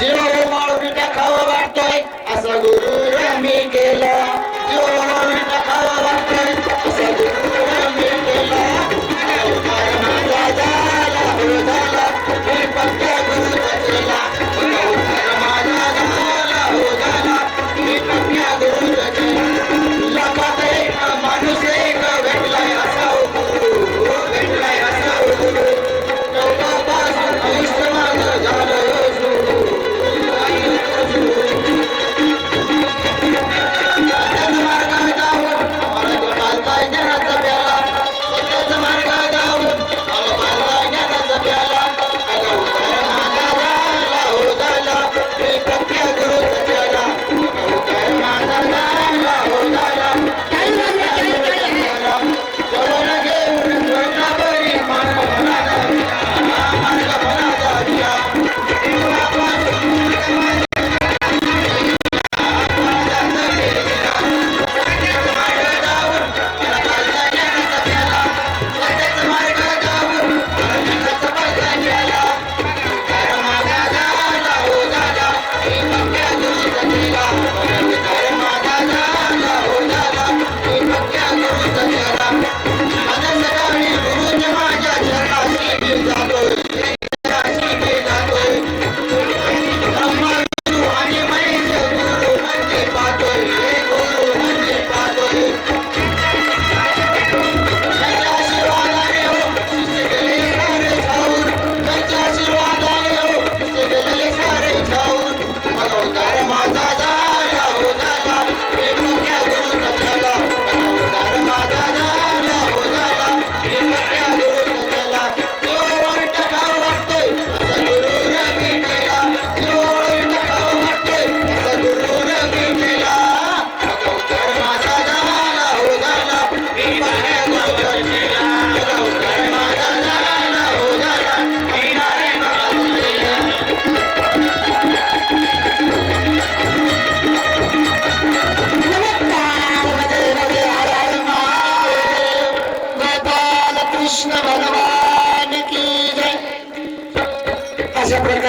जीव माळून टाकावं वाटतोय. असं गुरु मी केलं. जीव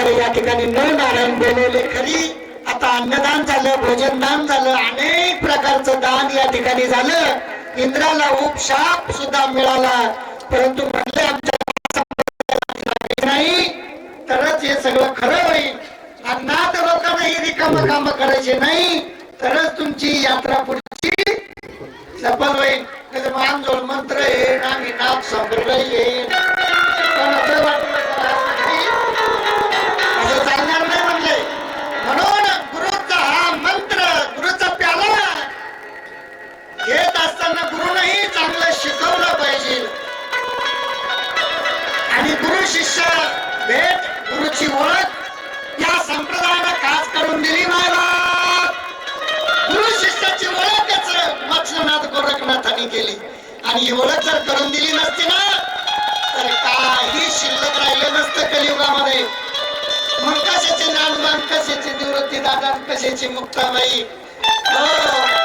अशा या ठिकाणी न नारायण बोलवले खरी. आता अन्नदान झालं भोजनदान झालं अनेक प्रकारचं दान या ठिकाणी झालं. इंद्राला उपशाप सुद्धा मिळाला. परंतु म्हटले आमच्या नाही. तरच हे सगळं खरं होईल. अज्ञात लोकांना ही रिकाम काम करायचे नाही. तरच तुमची यात्रा पुढची सफल होईल. नाही मानजोड मंत्र येईल आम्ही नाथ संप्रदाय येईल. गोरखनाथांनी केली. आणि एवढं जर करून दिली नसती ना तर काही शिल्लक राहिलं नसतं कलियुगामध्ये. मग कशाचे नानबान कशाचे निवृत्ती दादा कशाची मुक्ताबाई हो.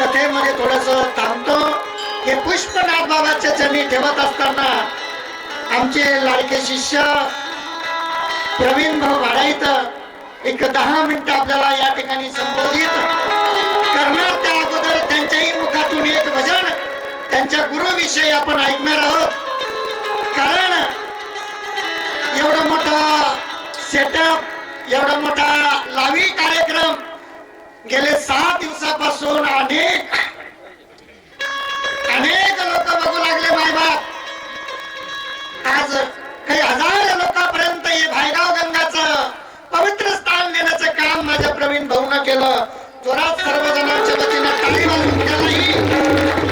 कथेमध्ये थोडस थांबतो. हे पुष्पनाथ बाबाच्या चरणी ठेवत असताना आमचे लाडके शिष्य प्रवीण भाऊ भाडाईत एक दहा मिनिटं आपल्याला या ठिकाणी संबोधित करणार. त्या अगोदर त्यांच्याही मुखातून एक भजन त्यांच्या गुरुविषयी आपण ऐकणार आहोत. कारण एवढं मोठं सेटअप एवढा मोठा लावी कार्यक्रम गेले सहा